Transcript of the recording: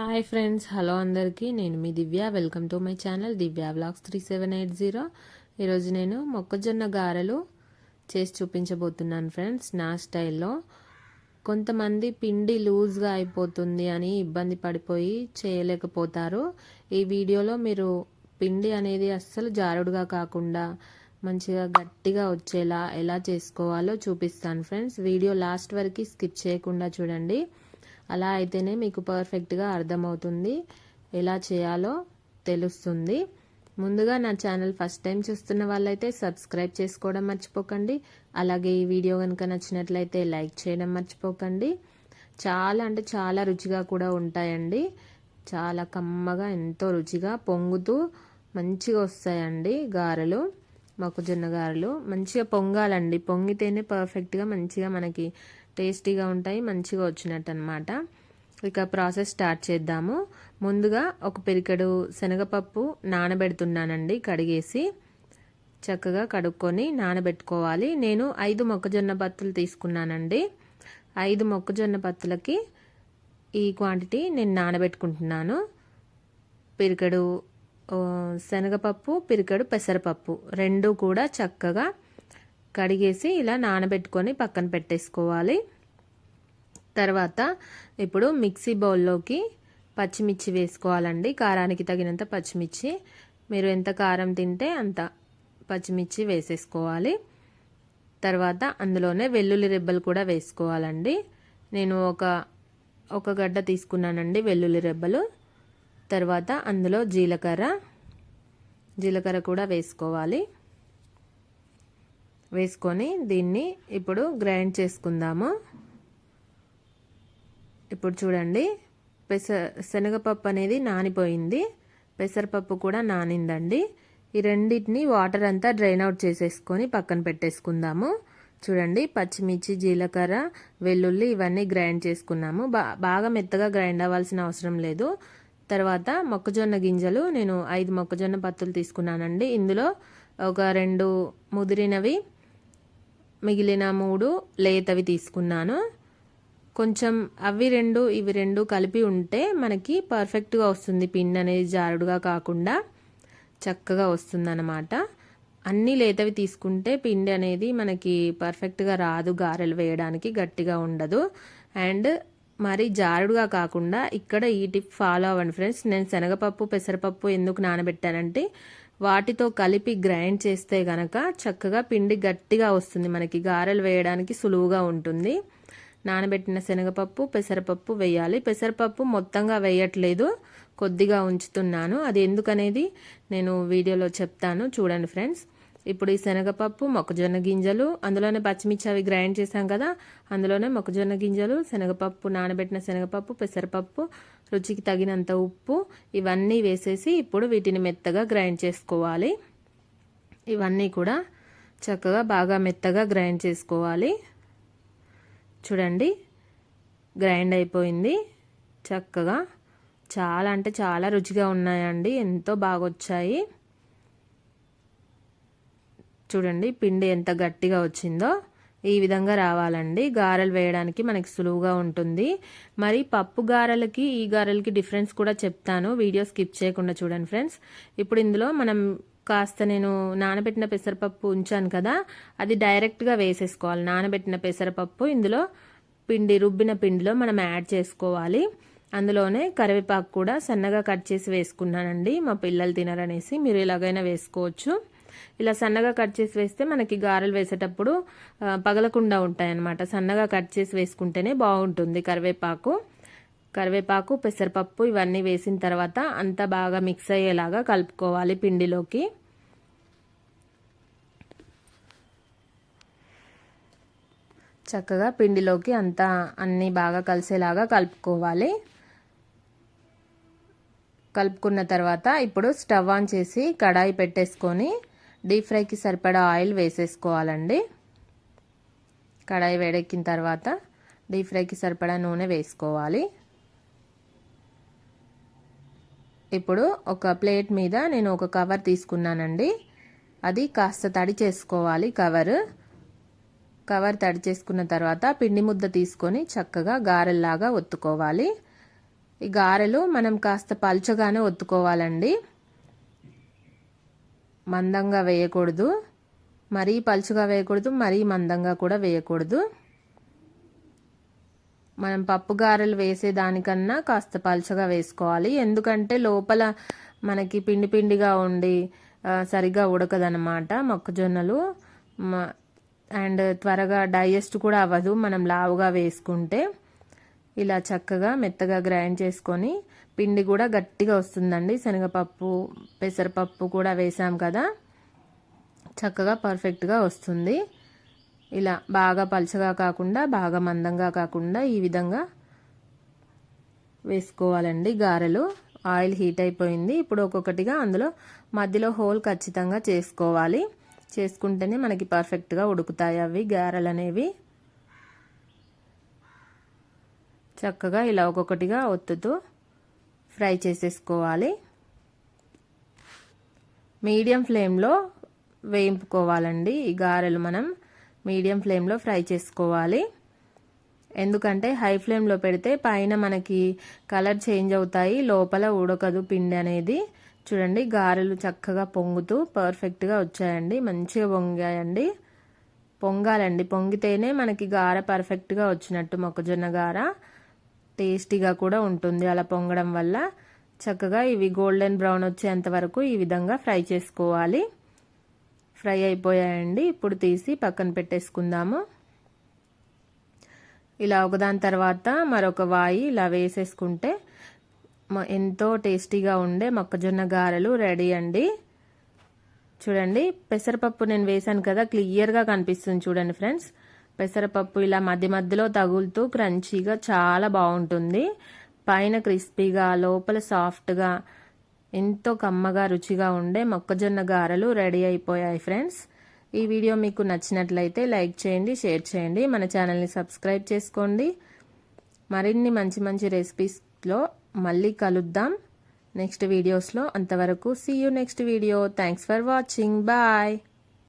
Hi friends hello అందరికీ. నేను మీ Divya. Welcome to my channel Divya blogs three seven eight zero. ఈరోజు నేను మొక్కజొన్న గారెలు చేసి చూపించబోతున్నాను ఫ్రెండ్స్ నా స్టైల్లో. కొంతమంది పిండి లూజ్గా అయిపోతుంది అని ఇబ్బంది పడిపోయి చేయలేకపోతారు. ఈ వీడియోలో మీరు పిండి అనేది అస్సలు జారుడుగా కాకుండా మంచిగా గట్టిగా వచ్చేలా ఎలా చేసుకోవాలో చూపిస్తాను ఫ్రెండ్స్. వీడియో లాస్ట్ వరకు స్కిప్ చేయకుండా చూడండి. అలా అయితేనే మీకు పర్ఫెక్ట్గా అర్థమవుతుంది. ఎలా చేయాలో తెలుస్తుంది. ముందుగా నా ఛానల్ ఫస్ట్ టైం చూస్తున్న వాళ్ళైతే సబ్స్క్రైబ్ చేసుకోవడం మర్చిపోకండి. అలాగే ఈ వీడియో కనుక నచ్చినట్లయితే లైక్ చేయడం మర్చిపోకండి. చాలా అంటే చాలా రుచిగా కూడా ఉంటాయండి. చాలా కమ్మగా ఎంతో రుచిగా పొంగుతూ మంచిగా వస్తాయండి గారెలు. మొక్కజొన్న గారెలు మంచిగా పొంగాలండి. పొంగితేనే పర్ఫెక్ట్గా మంచిగా మనకి టేస్టీగా ఉంటాయి మంచిగా వచ్చినట్టు అనమాట ఇక ప్రాసెస్ స్టార్ట్ చేద్దాము. ముందుగా ఒక పెరికడు శనగపప్పు నానబెడుతున్నానండి కడిగేసి. చక్కగా కడుక్కొని నానబెట్టుకోవాలి. నేను ఐదు మొక్కజొన్న పత్తులు తీసుకున్నానండి. ఐదు మొక్కజొన్న పత్తులకి ఈ క్వాంటిటీ నేను నానబెట్టుకుంటున్నాను. పెరికడు శనగపప్పు పిరికడు పెసరపప్పు రెండు కూడా చక్కగా కడిగేసి ఇలా నానబెట్టుకొని పక్కన పెట్టేసుకోవాలి. తర్వాత ఇప్పుడు మిక్సీ బౌల్లోకి పచ్చిమిర్చి వేసుకోవాలండి. కారానికి తగినంత పచ్చిమిర్చి. మీరు ఎంత కారం తింటే అంత పచ్చిమిర్చి వేసేసుకోవాలి. తర్వాత అందులోనే వెల్లుల్లి రెబ్బలు కూడా వేసుకోవాలండి. నేను ఒక ఒక గడ్డ తీసుకున్నానండి వెల్లుల్లి రెబ్బలు. తర్వాత అందులో జీలకర్ర జీలకర్ర కూడా వేసుకోవాలి. వేసుకొని దీన్ని ఇప్పుడు గ్రైండ్ చేసుకుందాము. ఇప్పుడు చూడండి పెస శనగపప్పు అనేది నానిపోయింది. పెసరపప్పు కూడా నానిందండి. ఈ రెండింటిని వాటర్ అంతా డ్రైన్ అవుట్ చేసేసుకొని పక్కన పెట్టేసుకుందాము. చూడండి పచ్చిమిర్చి జీలకర్ర వెల్లుల్లి ఇవన్నీ గ్రైండ్ చేసుకున్నాము. బాగా మెత్తగా గ్రైండ్ అవ్వాల్సిన అవసరం లేదు. తర్వాత మొక్కజొన్న గింజలు నేను ఐదు మొక్కజొన్న పత్తులు తీసుకున్నానండి. ఇందులో ఒక రెండు ముదిరినవి మిగిలిన మూడు లేతవి తీసుకున్నాను. కొంచెం అవి రెండు ఇవి రెండు కలిపి ఉంటే మనకి పర్ఫెక్ట్గా వస్తుంది. పిండి అనేది జారుడుగా కాకుండా చక్కగా వస్తుందన్నమాట. అన్నీ లేతవి తీసుకుంటే పిండి అనేది మనకి పర్ఫెక్ట్గా రాదు. గారెలు వేయడానికి గట్టిగా ఉండదు. అండ్ మరి జారుడుగా కాకుండా ఇక్కడ ఈ టిప్ ఫాలో అవ్వండి ఫ్రెండ్స్. నేను శనగపప్పు పెసరపప్పు ఎందుకు నానబెట్టానంటే వాటితో కలిపి గ్రైండ్ చేస్తే గనక చక్కగా పిండి గట్టిగా వస్తుంది. మనకి గారెలు వేయడానికి సులువుగా ఉంటుంది. నానబెట్టిన శనగపప్పు పెసరపప్పు వేయాలి. పెసరపప్పు మొత్తంగా వేయట్లేదు. కొద్దిగా ఉంచుతున్నాను. అది ఎందుకనేది నేను వీడియోలో చెప్తాను. చూడండి ఫ్రెండ్స్. ఇప్పుడు ఈ శనగపప్పు మొక్కజొన్న గింజలు అందులోనే పచ్చిమిర్చి అవి గ్రైండ్ చేసాం కదా అందులోనే మొక్కజొన్న గింజలు శనగపప్పు నానబెట్టిన శనగపప్పు పెసరపప్పు రుచికి తగినంత ఉప్పు ఇవన్నీ వేసేసి ఇప్పుడు వీటిని మెత్తగా గ్రైండ్ చేసుకోవాలి. ఇవన్నీ కూడా చక్కగా బాగా మెత్తగా గ్రైండ్ చేసుకోవాలి. చూడండి గ్రైండ్ అయిపోయింది. చక్కగా చాలా అంటే చాలా రుచిగా ఉన్నాయండి. ఎంతో బాగా వచ్చాయి చూడండి పిండి ఎంత గట్టిగా వచ్చిందో ఈ విధంగా రావాలండి. గారెలు వేయడానికి మనకి సులువుగా ఉంటుంది. మరి పప్పు గారెలకి ఈ గారెలకి డిఫరెన్స్ కూడా చెప్తాను. వీడియో స్కిప్ చేయకుండా చూడండి ఫ్రెండ్స్. ఇప్పుడు ఇందులో మనం కాస్త నేను నానబెట్టిన పెసరపప్పు ఉంచాను కదా అది డైరెక్ట్గా వేసేసుకోవాలి. నానబెట్టిన పెసరపప్పు ఇందులో పిండి రుబ్బిన పిండిలో మనం యాడ్ చేసుకోవాలి. అందులోనే కరివేపాకు కూడా సన్నగా కట్ చేసి వేసుకున్నానండి. మా పిల్లలు తినరనేసి మీరు ఎలాగైనా వేసుకోవచ్చు. ఇలా సన్నగా కట్ చేసి వేస్తే మనకి గారెలు వేసేటప్పుడు పగలకుండా ఉంటాయన్నమాట. సన్నగా కట్ చేసి వేసుకుంటేనే బాగుంటుంది కరివేపాకు. కరివేపాకు పెసరపప్పు ఇవన్నీ వేసిన తర్వాత అంతా బాగా మిక్స్ అయ్యేలాగా కలుపుకోవాలి పిండిలోకి. చక్కగా పిండిలోకి అంతా అన్నీ బాగా కలిసేలాగా కలుపుకోవాలి. కలుపుకున్న తర్వాత ఇప్పుడు స్టవ్ ఆన్ చేసి కడాయి పెట్టేసుకొని డీప్ ఫ్రైకి సరిపడా ఆయిల్ వేసేసుకోవాలండి. కడాయి వేడెక్కిన తర్వాత డీప్ ఫ్రైకి సరిపడా నూనె వేసుకోవాలి. ఇప్పుడు ఒక ప్లేట్ మీద నేను ఒక కవర్ తీసుకున్నానండి. అది కాస్త తడి చేసుకోవాలి కవర్. కవర్ తడి చేసుకున్న తర్వాత పిండి ముద్ద తీసుకొని చక్కగా గారెల్లాగా ఒత్తుకోవాలి. ఈ గారెలు మనం కాస్త పలుచగానే ఒత్తుకోవాలండి. మందంగా వేయకూడదు. మరీ పలుచుగా వేయకూడదు మరీ మందంగా కూడా వేయకూడదు. మనం పప్పు గారెలు వేసేదానికన్నా కాస్త పలుచగా వేసుకోవాలి. ఎందుకంటే లోపల మనకి పిండి పిండిగా ఉండి సరిగ్గా ఉడకదనమాట మొక్కజొన్నలు. అండ్ త్వరగా డైజెస్ట్ కూడా అవ్వదు మనం లావుగా వేసుకుంటే. ఇలా చక్కగా మెత్తగా గ్రైండ్ చేసుకొని పిండి కూడా గట్టిగా వస్తుందండి. శనగపప్పు పెసరపప్పు కూడా వేసాం కదా. చక్కగా పర్ఫెక్ట్గా వస్తుంది. ఇలా బాగా పలచగా కాకుండా బాగా మందంగా కాకుండా ఈ విధంగా వేసుకోవాలండి గారెలు. ఆయిల్ హీట్ అయిపోయింది. ఇప్పుడు ఒక్కొక్కటిగా అందులో మధ్యలో హోల్ ఖచ్చితంగా చేసుకోవాలి. చేసుకుంటేనే మనకి పర్ఫెక్ట్గా ఉడుకుతాయి అవి గారెలు అనేవి చక్కగా ఇలా ఒక్కొక్కటిగా ఒత్తుతూ ఫ్రై చేసేసుకోవాలి. మీడియం ఫ్లేమ్లో వేయింపుకోవాలండి. ఈ గారెలు మనం మీడియం ఫ్లేమ్లో ఫ్రై చేసుకోవాలి. ఎందుకంటే హై ఫ్లేమ్లో పెడితే పైన మనకి కలర్ చేంజ్ అవుతాయి. లోపల ఉడకదు పిండి అనేది. చూడండి గారెలు చక్కగా పొంగుతూ పర్ఫెక్ట్గా వచ్చాయండి. మంచిగా పొంగాయండి. పొంగాలండి. పొంగితేనే మనకి గార పర్ఫెక్ట్గా వచ్చినట్టు మొక్కజొన్న గార. టేస్టీగా కూడా ఉంటుంది. అలా పొంగడం వల్ల చక్కగా ఇవి గోల్డెన్ బ్రౌన్ వచ్చేంత వరకు ఈ విధంగా ఫ్రై చేసుకోవాలి. ఫ్రై అయిపోయాయండి. ఇప్పుడు తీసి పక్కన పెట్టేసుకుందాము. ఇలా ఒకదాని తర్వాత మరొక వాయి ఇలా వేసేసుకుంటే ఎంతో టేస్టీగా ఉండే మొక్కజొన్న గారెలు రెడీ అండి. చూడండి పెసరపప్పు నేను వేసాను కదా క్లియర్గా కనిపిస్తుంది చూడండి ఫ్రెండ్స్. పెసరపప్పు ఇలా మధ్య మధ్యలో తగులుతూ క్రంచీగా చాలా బాగుంటుంది. పైన క్రిస్పీగా లోపల సాఫ్ట్గా ఎంతో కమ్మగా రుచిగా ఉండే మొక్కజొన్న గారెలు రెడీ అయిపోయాయి ఫ్రెండ్స్. ఈ వీడియో మీకు నచ్చినట్లయితే లైక్ చేయండి షేర్ చేయండి మన ఛానల్ని సబ్స్క్రైబ్ చేసుకోండి. మరిన్ని మంచి మంచి రెసిపీస్లో మళ్ళీ కలుద్దాం. నెక్స్ట్ వీడియోస్లో అంతవరకు see you next video thanks for watching bye